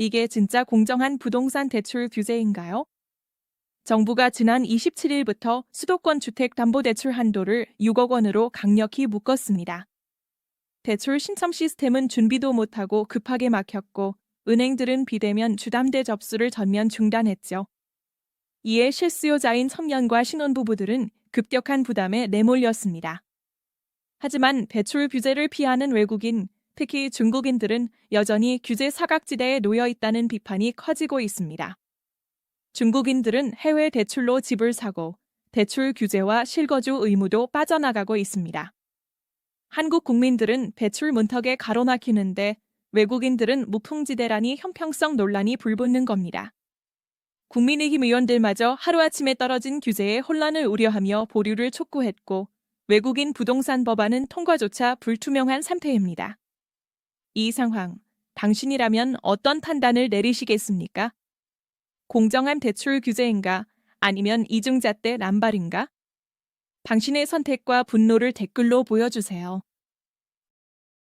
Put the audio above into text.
이게 진짜 공정한 부동산 대출 규제인가요? 정부가 지난 27일부터 수도권 주택담보대출 한도를 6억 원으로 강력히 묶었습니다. 대출 신청 시스템은 준비도 못하고 급하게 막혔고 은행들은 비대면 주담대 접수를 전면 중단했죠. 이에 실수요자인 청년과 신혼부부들은 급격한 부담에 내몰렸습니다. 하지만 대출 규제를 피하는 외국인, 특히 중국인들은 여전히 규제 사각지대에 놓여 있다는 비판이 커지고 있습니다. 중국인들은 해외 대출로 집을 사고 대출 규제와 실거주 의무도 빠져나가고 있습니다. 한국 국민들은 대출 문턱에 가로막히는데 외국인들은 무풍지대라니 형평성 논란이 불붙는 겁니다. 국민의힘 의원들마저 하루아침에 떨어진 규제에 혼란을 우려하며 보류를 촉구했고 외국인 부동산 법안은 통과조차 불투명한 상태입니다. 이 상황, 당신이라면 어떤 판단을 내리시겠습니까? 공정한 대출 규제인가 아니면 이중잣대 남발인가? 당신의 선택과 분노를 댓글로 보여주세요.